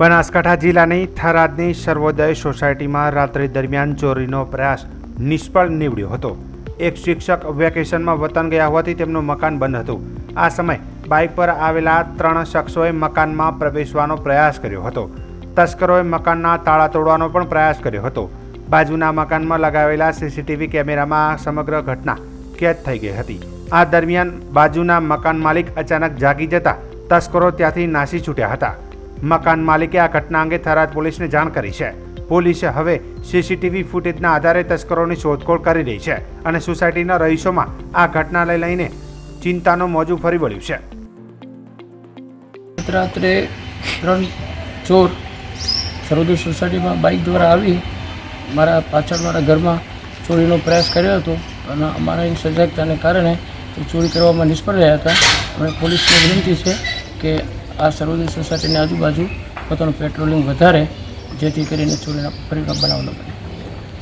બનાસકાંઠા જિલ્લાની થરાદની સર્વોદય સોસાયટીમાં રાત્રિ દરમિયાન ચોરીનો પ્રયાસ નિષ્ફળ નીવડ્યો હતો. એક શિક્ષક વેકેશનમાં વતન ગયા હોવાથી તેમનું મકાન બંધ હતું. આ સમયે બાઇક પર આવેલા ત્રણ શખ્સોએ મકાનમાં પ્રવેશવાનો પ્રયાસ કર્યો હતો. તસ્કરોએ મકાનના તાળા તોડવાનો પણ પ્રયાસ કર્યો હતો. બાજુના મકાનમાં લગાવેલા સીસીટીવી કેમેરામાં આ સમગ્ર ઘટના કેદ થઈ ગઈ હતી. આ દરમિયાન બાજુના મકાન માલિક અચાનક જાગી જતા તસ્કરો ત્યાંથી નાસી છૂટ્યા હતા. મકાન માલિકે આ ઘટના અંગે થરાદ પોલીસને જાણ કરી છે. પોલીસે હવે સીસીટીવી ફૂટેજના આધારે તસ્કરોની શોધખોળ કરી રહી છે અને સોસાયટીના રહીશોમાં આ ઘટનાને લઈને ચિંતાનો મોજું ફરી વળ્યું છે. રાત્રે ત્રણ ચોર સરોદય સોસાયટીમાં બાઇક દ્વારા આવી મારા પાછળ મારા ઘરમાં ચોરીનો પ્રયાસ કર્યો હતો અને અમારા સજાગતાને કારણે ચોરી કરવામાં નિષ્ફળ રહ્યા હતા. અને પોલીસને વિનંતી છે કે આ સરોદય સોસાયટીની આજુબાજુ પોતાનું પેટ્રોલિંગ વધારે જેથી કરીને ચોરીના પરિણામ બનાવ ન બને